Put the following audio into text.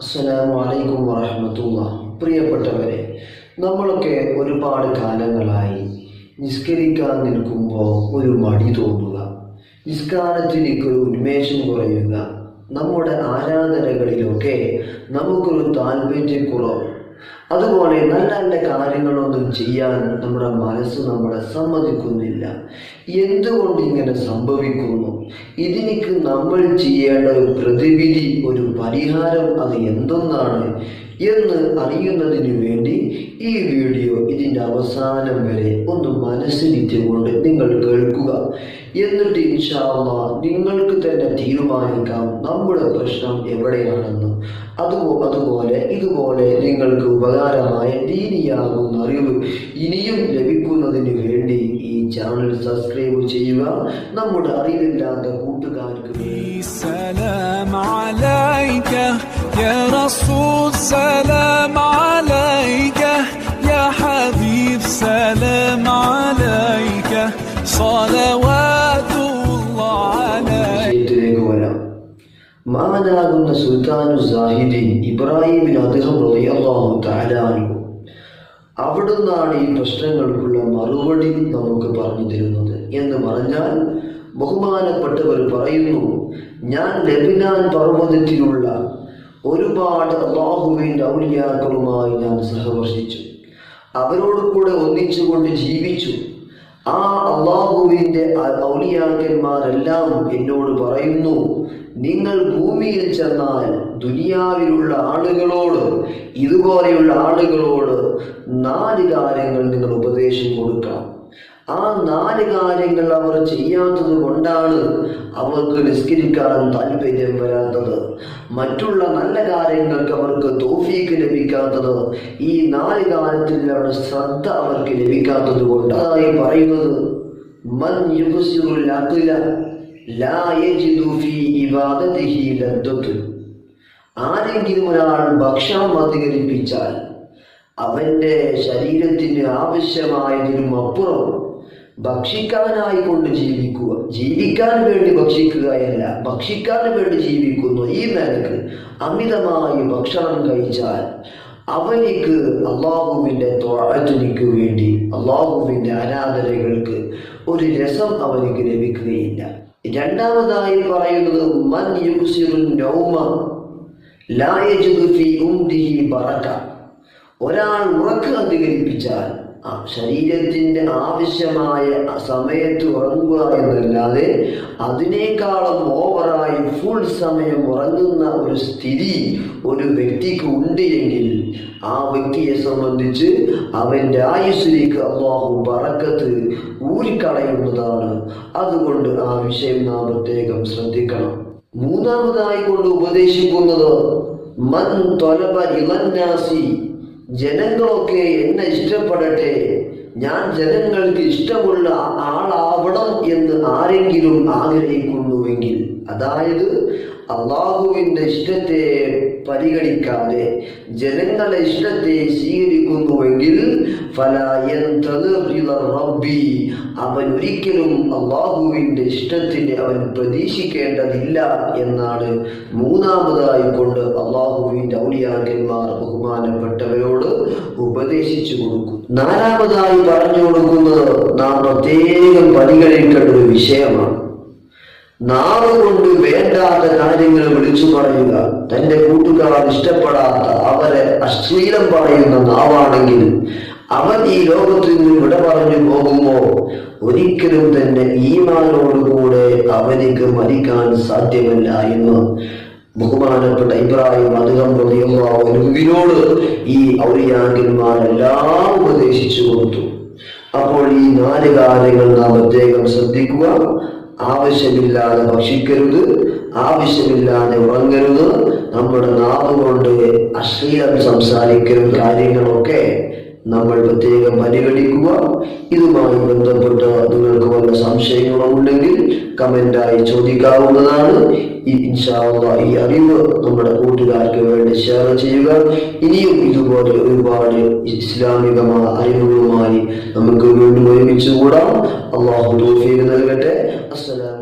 അസ്സലാമു അലൈക്കും പ്രിയപ്പെട്ടവരെ നമ്മളൊക്കെ ഒരുപാട് കാലങ്ങളായി നിസ്കരിക്കാൻ നിൽക്കുമ്പോൾ ഒരു മടി തോന്നുക. നിസ്കാരത്തിലേക്ക് ഒരു ഉന്മേഷം കുറയുക. നമ്മുടെ ആരാധനകളിലൊക്കെ നമുക്കൊരു താല്പര്യക്കുറവ് അതുപോലെ നല്ല നല്ല കാര്യങ്ങളൊന്നും ചെയ്യാൻ നമ്മുടെ മനസ്സ് നമ്മളെ സമ്മതിക്കുന്നില്ല. എന്തുകൊണ്ട് ഇങ്ങനെ സംഭവിക്കുന്നു? ഇതിനിക്ക് നമ്മൾ ചെയ്യേണ്ട ഒരു പ്രതിവിധി ഒരു പരിഹാരം അത് എന്തൊന്നാണ് എന്ന് അറിയുന്നതിന് വേണ്ടി ഈ വീഡിയോ ഇതിന്റെ അവസാനം വരെ ഒന്ന് മനസ്സിലിറ്റുകൊണ്ട് നിങ്ങൾ കേൾക്കുക. എന്നിട്ട് ഇൻഷാല്ല നിങ്ങൾക്ക് തന്നെ തീരുമാനിക്കാം നമ്മുടെ പ്രശ്നം എവിടെയാണെന്ന്. അതുപോ അതുപോലെ ഇതുപോലെ നിങ്ങൾക്ക് ഉപകാരമായ ദീനിയാകുന്ന അറിവ് ഇനിയും ലഭിക്കുന്നതിന് വേണ്ടി ഈ ചാനൽ സബ്സ്ക്രൈബ് ചെയ്യുക. നമ്മുടെ അറിവില്ലാത്ത കൂട്ടുകാർക്ക് വേണ്ടി വിഷയത്തിലേക്ക് സുൽത്താനു സാഹിദി ഇബ്രാഹിമിൻ അദ്ദേഹം അവിടുന്നാണ് ഈ പ്രശ്നങ്ങൾക്കുള്ള മറുപടി നമുക്ക് പറഞ്ഞു തരുന്നത്. എന്ന് പറഞ്ഞാൽ ബഹുമാനപ്പെട്ടവർ പറയുന്നു ഞാൻ ലബിനാൻ പർവതത്തിലുള്ള ഒരുപാട് അള്ളാഹുവിന്റെ ഔലിയാക്കളുമായി ഞാൻ സഹവർഷിച്ചു അവരോട് കൂടെ ഒന്നിച്ചുകൊണ്ട് ജീവിച്ചു. ആ അള്ളാഹുവിന്റെ ഔലിയാക്കന്മാരെല്ലാം എന്നോട് പറയുന്നു നിങ്ങൾ ഭൂമിയിൽ ചെന്നാൽ ദുനിയാവിലുള്ള ആളുകളോട് ഇതുപോലെയുള്ള ആളുകളോട് നാല് കാര്യങ്ങൾ നിങ്ങൾ ഉപദേശം കൊടുക്കണം. ആ നാല് കാര്യങ്ങൾ അവർ ചെയ്യാത്തത് കൊണ്ടാണ് അവർക്ക് നിസ്കരിക്കാൻ താല്പര്യം വരാത്തത്. മറ്റുള്ള നല്ല കാര്യങ്ങൾക്ക് അവർക്ക് തോഫീക്ക് ലഭിക്കാത്തത് ഈ നാല് കാര്യത്തിൽ അവരുടെ ശ്രദ്ധ അവർക്ക് ലഭിക്കാത്തത് കൊണ്ട് അതായി പറയുന്നത് മൻ ആരെങ്കിലും ഒരാൾ ഭക്ഷണം അധികരിപ്പിച്ചാൽ അവന്റെ ശരീരത്തിന് ആവശ്യമായതിനും അപ്പുറം ഭക്ഷിക്കാനായി കൊണ്ട് ജീവിക്കുക. ജീവിക്കാൻ വേണ്ടി ഭക്ഷിക്കുകയല്ല ഭക്ഷിക്കാൻ വേണ്ടി ജീവിക്കുന്നു ഈ നിലയ്ക്ക് അമിതമായി ഭക്ഷണം കഴിച്ചാൽ അവനിക്ക് അള്ളാഹുവിന്റെ ത്വാഴത്തിനിക്ക് വേണ്ടി അള്ളാഹുവിന്റെ ആരാധനകൾക്ക് ഒരു രസം അവനിക്ക് ലഭിക്കുകയില്ല. രണ്ടാമതായി പറയുന്നത് മൻ യുസിറുൻ നൗമ ലാ യജിദു ഫീ ഉംദിഹി ബറക. ഒരാൾ ഉറക്കം അധികരിപ്പിച്ചാൽ ആ ശരീരത്തിന്റെ ആവശ്യമായ സമയത്ത് ഉറങ്ങുക എന്നല്ലാതെ അതിനേക്കാളും ഓവറായി ഫുൾ സമയം ഉറങ്ങുന്ന ഒരു സ്ഥിതി ഒരു വ്യക്തിക്ക് ഉണ്ട് എങ്കിൽ ആ വ്യക്തിയെ സംബന്ധിച്ച് അവന്റെ ആയുസ്സിലേക്ക് അള്ളാഹു പറക്കത്ത് ഊരിക്കളയുന്നതാണ്. അതുകൊണ്ട് ആ വിഷയം നാം പ്രത്യേകം ശ്രദ്ധിക്കണം. മൂന്നാമതായി കൊണ്ട് ഉപദേശിക്കുന്നത് മൻ തൊലബ ഇളന്നാസി ജനങ്ങളൊക്കെ എന്നെ ഇഷ്ടപ്പെടട്ടെ. ഞാൻ ജനങ്ങൾക്ക് ഇഷ്ടമുള്ള ആളാവണം എന്ന് ആരെങ്കിലും ആഗ്രഹിക്കുന്നുവെങ്കിൽ അതായത് അള്ളാഹുവിന്റെ ഇഷ്ടത്തെ പരിഗണിക്കാതെ ജനങ്ങളെ ഇഷ്ടത്തെ സ്വീകരിക്കുന്നുവെങ്കിൽ റബ്ബി അവൻ ഒരിക്കലും അള്ളാഹുവിന്റെ ഇഷ്ടത്തിന് അവൻ പ്രതീക്ഷിക്കേണ്ടതില്ല എന്നാണ് മൂന്നാമതായി കൊണ്ട് അള്ളാഹുവിന്റെ ഔലിയാക്കന്മാർ ബഹുമാനപ്പെട്ടവരോട് ഉപദേശിച്ചു കൊടുക്കും. നാലാമതായി പറഞ്ഞു കൊടുക്കുന്നത് നാം പ്രത്യേകം പരിഗണിക്കേണ്ട ഒരു വിഷയമാണ്. നാവ് കൊണ്ട് വേണ്ടാത്ത കാര്യങ്ങൾ വിളിച്ചു പറയുക തന്റെ കൂട്ടുകാർ ഇഷ്ടപ്പെടാത്ത അവരെ അശ്ലീലം പറയുന്ന നാവാണെങ്കിൽ അവൻ ഈ ലോകത്തിൽ നിന്ന് വിട പറഞ്ഞു പോകുമ്പോ ഒരിക്കലും തന്നെ ഈമാനോടുകൂടെ അവനിക്ക് മരിക്കാൻ സാധ്യമല്ല എന്ന് ബഹുമാനപ്പെട്ട ഇബ്രാഹിം പ്രതിയോട് ഈ ഔലിയാങ്കന്മാരെല്ലാം ഉപദേശിച്ചു കൊടുത്തു. അപ്പോൾ ഈ നാല് കാര്യങ്ങൾ നാം പ്രത്യേകം ശ്രദ്ധിക്കുക. ആവശ്യമില്ലാതെ ഭക്ഷിക്കരുത്. ആവശ്യമില്ലാതെ ഉറങ്ങരുത്. നമ്മുടെ നാവ് കൊണ്ട് അശ്ലീലം സംസാരിക്കരുത്. കാര്യങ്ങളൊക്കെ നമ്മൾ പ്രത്യേകം പരിഗണിക്കുക ഇതുമായി ബന്ധപ്പെട്ട് നിങ്ങൾക്ക് വല്ല സംശയങ്ങളോ ഉണ്ടെങ്കിൽ കമന്റായി ചോദിക്കാവുന്നതാണ്. ഇൻഷാള്ള ഈ അറിവ് നമ്മുടെ കൂട്ടുകാർക്ക് വേണ്ടി ഷെയർ ചെയ്യുക. ഇനിയും ഇതുപോലെ ഒരുപാട് ഇസ്ലാമികമായ അറിവുകളുമായി നമുക്ക് വീണ്ടും ഒരുമിച്ച് കൂടാം. അള്ളാഹു നൽകട്ടെ. അസ്സലാം